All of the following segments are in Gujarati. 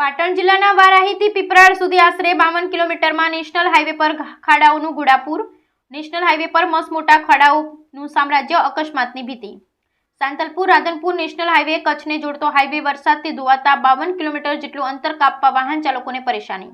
પાટણ જિલ્લાના વારાહીથી પીપરાળ સુધી આશરે બાવન કિલોમીટરમાં નેશનલ હાઈવે પર ખાડાઓનું ગુડાપુર. નેશનલ હાઈવે પર મસમોટા ખાડાઓનું સામ્રાજ્ય અકસ્માતની ભીતિ. સાંતલપુર, રાધનપુર નેશનલ હાઈવે કચ્છને જોડતો હાઈવે વરસાદથી ધોવાતા બાવન કિલોમીટર જેટલું અંતર કાપવા વાહન ચાલકોને પરેશાની.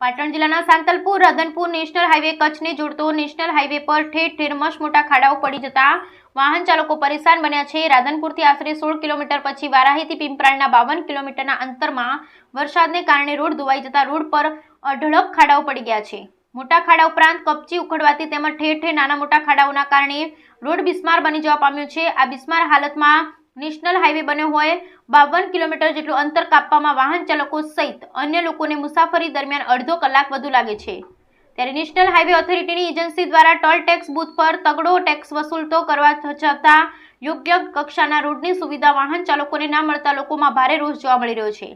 પાટણ જિલ્લાના સાંતલપુર રાધનપુર નેશનલ હાઈવે કચ્છને જોડતો નેશનલ હાઈવે પર ઠેર ઠેર મસ્ત મોટા ખાડાઓ પડી જતા વાહન ચાલકો પરેશાન બન્યા છે. રાધનપુરથી આશરે સોળ કિલોમીટર પછી વારાહીથી પિંપરાળના બાવન કિલોમીટરના અંતરમાં વરસાદને કારણે રોડ ધોવાઈ જતા રોડ પર અઢળક ખાડાઓ પડી ગયા છે. મોટા ખાડા ઉપરાંત કપચી ઉખડવાથી તેમજ ઠેર ઠેર નાના મોટા ખાડાઓના કારણે રોડ બિસ્માર બની જવા પામ્યો છે. આ બિસ્માર હાલતમાં નેશનલ હાઈવે બન્યો હોય, બાવન કિલોમીટર જેટલું અંતર કાપવામાં વાહન ચાલકો સહિત અન્ય લોકોને મુસાફરી દરમિયાન અડધો કલાક વધુ લાગે છે. ત્યારે નેશનલ હાઈવે ઓથોરિટીની એજન્સી દ્વારા ટોલ ટેક્સ બૂથ પર તગડો ટેક્સ વસૂલતો કરવા છતાં યોગ્ય કક્ષાના રોડની સુવિધા વાહન ચાલકોને ના મળતા લોકોમાં ભારે રોષ જોવા મળી રહ્યો છે.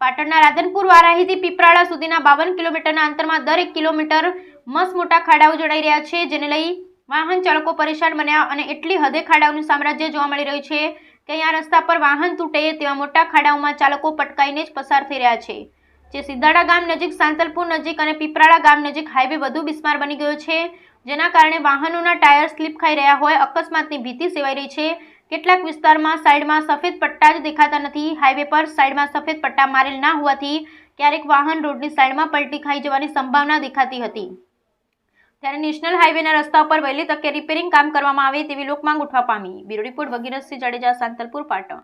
પાટણના રાધનપુર, વારાહીથી પીપરાળા સુધીના બાવન કિલોમીટરના અંતરમાં દરેક કિલોમીટર મસ મોટા ખાડાઓ જોડાઈ રહ્યા છે, જેને લઈ વાહન ચાલકો પરેશાન બન્યા અને એટલી હદે ખાડાઓનું સામ્રાજ્ય જોવા મળી રહ્યું છે. કે અહીંયા રસ્તા પર વાહન તૂટે તેવા મોટા ખાડાઓમાં ચાલકો પટકાઈને જ પસાર થઈ રહ્યા છે. જે સિદ્ધાડા ગામ નજીક સાંતલપુર નજીક અને પીપરાળા ગામ નજીક હાઈવે વધુ બિસ્માર બની ગયો છે, જેના કારણે વાહનોના ટાયર સ્લીપ ખાઈ રહ્યા હોય, અકસ્માતની ભીતિ સેવાઈ રહી છે. કેટલાક વિસ્તારમાં સાઈડમાં સફેદ પટ્ટા જ દેખાતા નથી. હાઈવે પર સાઈડમાં સફેદ પટ્ટા મારેલ ના હોવાથી ક્યારેક વાહન રોડની સાઈડમાં પલટી ખાઈ જવાની સંભાવના દેખાતી હતી. ત્યારે નેશનલ હાઈવેના રસ્તા પર વહેલી તકે રિપેરિંગ કામ કરવામાં આવે તેવી લોકમાંગ ઉઠવા પામી. Bureau report Vagirsinh Jadeja, Santalpur, Patan.